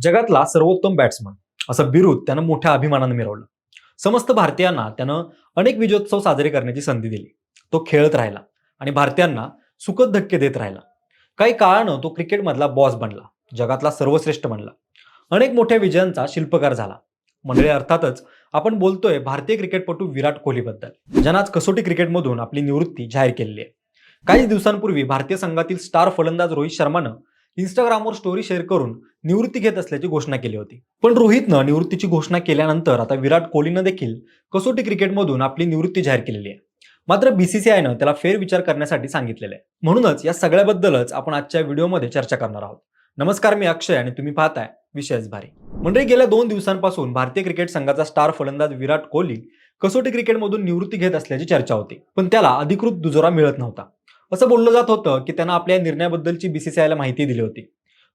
जगातला सर्वोत्तम बॅट्समन असं बिरुद त्यानं मोठ्या अभिमानानं मिळवलं समस्त भारतीयांना त्यानं अनेक विजयोत्सव साजरे करण्याची संधी दिली. तो खेळत राहिला आणि भारतीयांना सुखद धक्के देत राहिला. काही काळानं तो क्रिकेटमधला बॉस बनला जगातला सर्वश्रेष्ठ बनला. अनेक मोठ्या विजयांचा शिल्पकार झाला. मंडळी अर्थातच आपण बोलतोय भारतीय क्रिकेटपटू विराट कोहलीबद्दल ज्यानं आज कसोटी क्रिकेटमधून आपली निवृत्ती जाहीर केलेली आहे. काही दिवसांपूर्वी भारतीय संघातील स्टार फलंदाज रोहित शर्मानं इंस्टाग्रामवर स्टोरी शेअर करून निवृत्ती घेत असल्याची घोषणा केली होती. पण रोहितनं निवृत्तीची घोषणा केल्यानंतर आता विराट कोहलीनं देखील कसोटी क्रिकेटमधून आपली निवृत्ती जाहीर केलेली आहे. मात्र बीसीसीआयनं त्याला फेरविचार करण्यासाठी सांगितलेलं आहे. म्हणूनच या सगळ्याबद्दलच आपण आजच्या व्हिडिओमध्ये चर्चा करणार आहोत. नमस्कार मी अक्षय आणि तुम्ही पाहताय विशेष भारी. म्हणजे गेल्या दोन दिवसांपासून भारतीय क्रिकेट संघाचा स्टार फलंदाज विराट कोहली कसोटी क्रिकेटमधून निवृत्ती घेत असल्याची चर्चा होती. पण त्याला अधिकृत दुजोरा मिळत नव्हता. असं बोललं जात होतं की त्यांना आपल्या निर्णयाबद्दलची बीसीसीआयला माहिती दिली होती.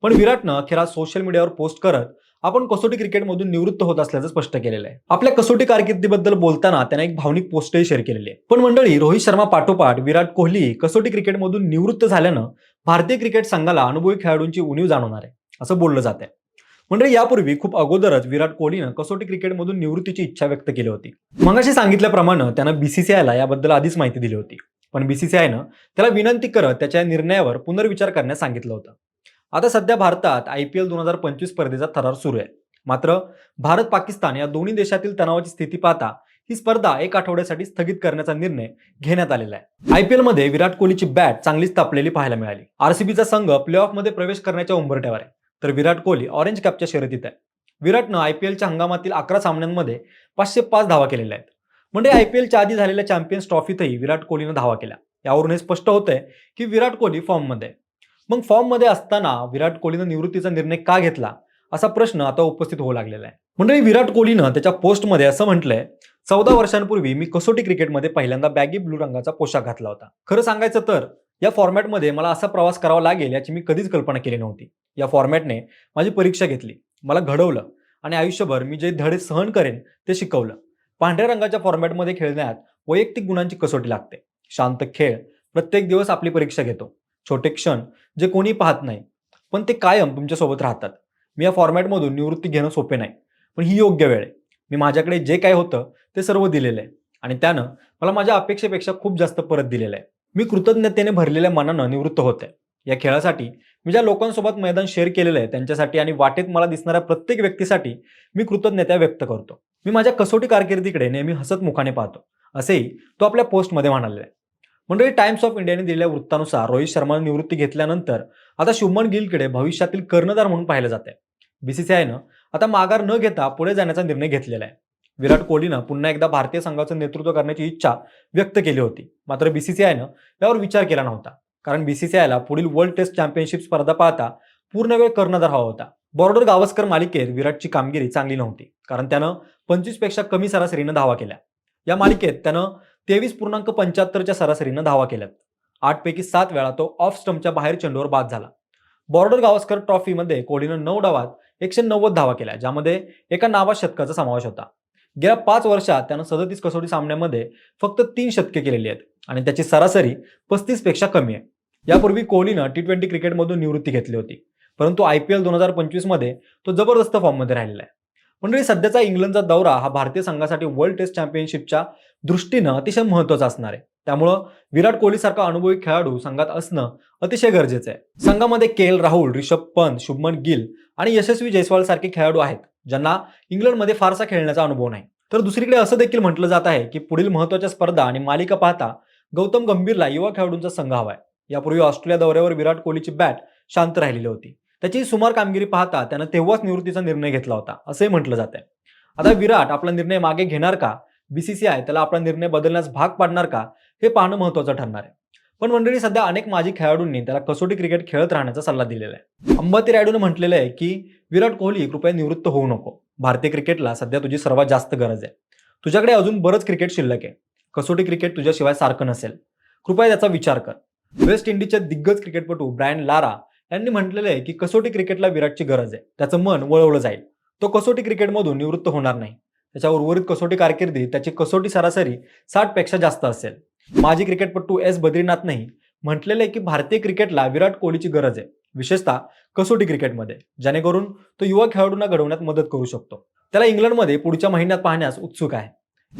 पण विराटनं अखेर सोशल मीडियावर पोस्ट करत आपण कसोटी क्रिकेटमधून निवृत्त होत असल्याचं स्पष्ट केलेलं आहे. आपल्या कसोटी कारकिर्दीबद्दल बोलताना त्याने एक भावनिक पोस्टही शेअर केलेली आहे. पण मंडळी रोहित शर्मा पाठोपाठ विराट कोहली कसोटी क्रिकेटमधून निवृत्त झाल्यानं भारतीय क्रिकेट संघाला अनुभवी खेळाडूंची उणीव जाणवणार आहे असं बोललं जात आहे. म्हणजे यापूर्वी खूप अगोदरच विराट कोहलीनं कसोटी क्रिकेटमधून निवृत्तीची इच्छा व्यक्त केली होती. मगाशी सांगितल्याप्रमाणे त्यानं बीसीसीआयला याबद्दल आधीच माहिती दिली होती. पण बीसीसीआयनं त्याला विनंती करत त्याच्या निर्णयावर पुनर्विचार करण्यास सांगितलं होतं. आता सध्या भारतात आय पी एल दोन हजार पंचवीस स्पर्धेचा थरार सुरू आहे. मात्र भारत पाकिस्तान या दोन्ही देशातील तणावाची स्थिती पाहता ही स्पर्धा एक आठवड्यासाठी स्थगित करण्याचा निर्णय घेण्यात आलेला आहे. आय पी विराट कोहलीची बॅट चांगलीच तापलेली पाहायला मिळाली. आरसीबीचा संघ प्ले मध्ये प्रवेश करण्याच्या उंबरट्यावर आहे. तर विराट कोहली ऑरेंज कॅपच्या शर्यतीत आहे. विराटनं आय पी एलच्या हंगामातील अकरा सामन्यांमध्ये पाचशे पाच धावा केलेल्या आहेत. म्हणजे आय पी एलच्या आधी झालेल्या चॅम्पियन्स ट्रॉफीतही विराट कोहलीनं धावा केल्या. यावरून हे स्पष्ट होतंय की विराट कोहली फॉर्ममध्ये. मग फॉर्ममध्ये असताना विराट कोहलीनं निवृत्तीचा निर्णय का घेतला? असा प्रश्न आता उपस्थित होऊ लागलेला आहे. म्हणजे विराट कोहलीनं त्याच्या पोस्टमध्ये असं म्हटलंय चौदा वर्षांपूर्वी मी कसोटी क्रिकेटमध्ये पहिल्यांदा बॅगी ब्लू रंगाचा पोशाख घातला होता. खरं सांगायचं तर या फॉर्मॅटमध्ये मला असा प्रवास करावा लागेल याची मी कधीच कल्पना केली नव्हती. या फॉर्मॅटने माझी परीक्षा घेतली मला घडवलं आणि आयुष्यभर मी जे धडे सहन करेन ते शिकवलं. पांढऱ्या रंगाच्या फॉर्मॅटमध्ये खेळण्यात वैयक्तिक गुणांची कसोटी लागते. शांत खेळ प्रत्येक दिवस आपली परीक्षा घेतो. छोटे क्षण जे कोणी पाहत नाही पण ते कायम तुमच्यासोबत राहतात. मी या फॉर्मॅटमधून निवृत्ती घेणं सोपे नाही पण ही योग्य वेळ आहे. मी माझ्याकडे जे काय होतं ते सर्व दिलेलं आहे आणि त्यानं मला माझ्या अपेक्षेपेक्षा खूप जास्त परत दिलेलं आहे. मी कृतज्ञतेने भरलेल्या मनानं निवृत्त होते या खेळासाठी मी ज्या लोकांसोबत मैदान शेअर केलेलं आहे त्यांच्यासाठी आणि वाटेत मला दिसणाऱ्या प्रत्येक व्यक्तीसाठी मी कृतज्ञता व्यक्त करतो. मी माझ्या कसोटी कारकिर्दीकडे नेहमी हसत मुखाने पाहतो. असेही तो आपल्या पोस्टमध्ये म्हणालेला आहे मंडळी टाइम्स ऑफ इंडियाने दिलेल्या वृत्तानुसार रोहित शर्माने निवृत्ती घेतल्यानंतर आता शुभमन गिलकडे भविष्यातील कर्णधार म्हणून पाहिलं जाते. बीसीसीआयनं आता माघार न घेता पुढे जाण्याचा निर्णय घेतलेला आहे. विराट कोहलीनं पुन्हा एकदा भारतीय संघाचं नेतृत्व करण्याची इच्छा व्यक्त केली होती. मात्र बीसीसीआयनं यावर विचार केला नव्हता. कारण बीसीसीआयला पुढील वर्ल्ड टेस्ट चॅम्पियनशिप स्पर्धा पाहता पूर्ण वेळ कर्णधार हवा होता. बॉर्डर गावस्कर मालिकेत विराटची कामगिरी चांगली नव्हती. कारण त्यानं पंचवीसपेक्षा कमी सरासरीनं धावा केल्या. या मालिकेत त्यानं तेवीस पूर्णांक पंच्याहत्तरच्या सरासरीनं धावा केल्यात. आठ पैकी सात वेळा तो ऑफ स्टम्पच्या बाहेर चेंडूवर बाद झाला. बॉर्डर गावस्कर ट्रॉफीमध्ये कोहलीनं नऊ डावात एकशे नव्वद धावा केल्या ज्यामध्ये एका नावा शतकाचा समावेश होता. गेल्या पाच वर्षात त्यानं सदतीस कसोटी सामन्यामध्ये फक्त तीन शतके केलेली आहेत आणि त्याची सरासरी पस्तीसपेक्षा कमी आहे. यापूर्वी कोहलीनं टी ट्वेंटी क्रिकेटमधून निवृत्ती घेतली होती परंतु आय पी एल दोन हजार पंचवीसमध्ये तो जबरदस्त फॉर्ममध्ये राहिलेला आहे. मंडळी सध्याचा इंग्लंडचा दौरा हा भारतीय संघासाठी वर्ल्ड टेस्ट चॅम्पियनशिपच्या दृष्टीनं अतिशय महत्त्वाचा असणार आहे. त्यामुळं विराट कोहलीसारखा अनुभवी खेळाडू संघात असणं अतिशय गरजेचं आहे. संघामध्ये के एल राहुल रिषभ पंत शुभमन गिल आणि यशस्वी जयस्वाल सारखे खेळाडू आहेत ज्यांना इंग्लंडमध्ये फारसा खेळण्याचा अनुभव नाही. तर दुसरीकडे असं देखील म्हटलं जात आहे की पुढील महत्त्वाच्या स्पर्धा आणि मालिका पाहता गौतम गंभीरला युवा खेळाडूंचा संघ हवा आहे यापूर्वी ऑस्ट्रेलिया दौऱ्यावर विराट कोहलीची बॅट शांत राहिलेली होती. त्याची सुमार कामगिरी पाहता त्यानं तेव्हाच निवृत्तीचा निर्णय घेतला होता असंही म्हटलं जात आहे आता विराट आपला निर्णय मागे घेणार का? बीसीसीआय त्याला आपला निर्णय बदलण्यास भाग पाडणार का? हे पाहणं महत्वाचं ठरणार आहे. पण मंडळी सध्या अनेक माजी खेळाडूंनी त्याला कसोटी क्रिकेट खेळत राहण्याचा सल्ला दिलेला आहे. अंबाती रायडूने म्हटलेलं आहे की विराट कोहली कृपया निवृत्त होऊ नको. भारतीय क्रिकेटला सध्या तुझी सर्वात जास्त गरज आहे. तुझ्याकडे अजून बरंच क्रिकेट शिल्लक आहे. कसोटी क्रिकेट तुझ्याशिवाय सारखं नसेल. कृपया त्याचा विचार कर. वेस्ट इंडिजच्या दिग्गज क्रिकेटपटू ब्रायन लारा यांनी म्हटलेलं आहे की कसोटी क्रिकेटला विराटची गरज आहे. त्याचं मन वळवलं जाईल. तो कसोटी क्रिकेटमधून निवृत्त होणार नाही. त्याच्या उर्वरित कसोटी कारकिर्दीत त्याची कसोटी सरासरी साठपेक्षा जास्त असेल. माजी क्रिकेटपटू एस बद्रीनाथनंही म्हटलेलं आहे की भारतीय क्रिकेटला विराट कोहलीची गरज आहे. विशेषतः कसोटी क्रिकेटमध्ये जेणेकरून तो युवा खेळाडूंना घडवण्यात मदत करू शकतो. त्याला इंग्लंडमध्ये पुढच्या महिन्यात पाहण्यास उत्सुक आहे.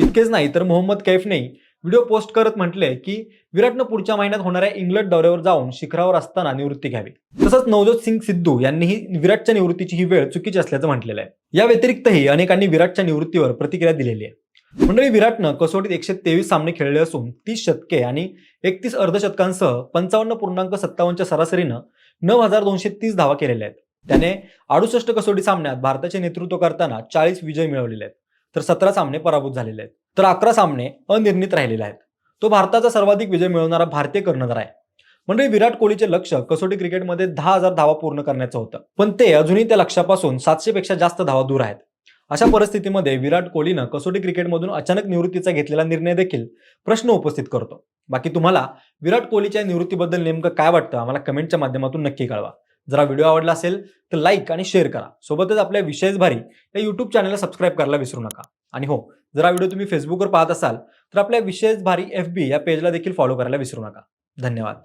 इतकेच नाही तर मोहम्मद कैफनेही व्हिडिओ पोस्ट करत म्हटले की विराटनं पुढच्या महिन्यात होणाऱ्या इंग्लंड दौऱ्यावर जाऊन शिखरावर असताना निवृत्ती घ्यावी. तसंच नवजोत सिंग सिद्धू यांनीही विराटच्या निवृत्तीची ही वेळ चुकीची असल्याचं म्हटलेलं आहे. या व्यतिरिक्तही अनेकांनी विराटच्या निवृत्तीवर प्रतिक्रिया दिलेली आहे. मंडळी विराटनं कसोटीत एकशे तेवीस सामने खेळले असून तीस शतके आणि एकतीस अर्धशतकांसह पंचावन्न पूर्णांक सत्तावन्नच्या सरासरीनं नऊ हजार दोनशे तीस धावा केलेल्या आहेत. त्याने अडुसष्ट कसोटी सामन्यात भारताचे नेतृत्व करताना चाळीस विजय मिळवलेले आहेत. तर सतरा सामने पराभूत झालेले आहेत. तर अकरा सामने अनिर्णित राहिलेले आहेत. तो भारताचा सर्वाधिक विजय मिळवणारा भारतीय कर्णधार आहे. म्हणजे विराट कोहलीचे लक्ष कसोटी क्रिकेटमध्ये दहा हजार धावा पूर्ण करण्याचं होतं. पण ते अजूनही त्या लक्ष्यापासून सातशे पेक्षा जास्त धावा दूर आहेत. अशा परिस्थितीमध्ये विराट कोहलीनं कसोटी क्रिकेटमधून अचानक निवृत्तीचा घेतलेला निर्णय देखील प्रश्न उपस्थित करतो. बाकी तुम्हाला विराट कोहलीच्या निवृत्तीबद्दल नेमकं काय वाटतं आम्हाला कमेंटच्या माध्यमातून नक्की कळवा. जर व्हिडिओ आवडला असेल तर लाईक आणि शेअर करा. सोबतच आपल्या विशेष भारी या युट्यूब चॅनलला सबस्क्राईब करायला विसरू नका. आणि हो जर हा व्हिडिओ तुम्ही फेसबुकवर पाहत असाल तर आपल्या विशेष भारी एफ बी या पेजला देखील फॉलो करायला विसरू नका. धन्यवाद.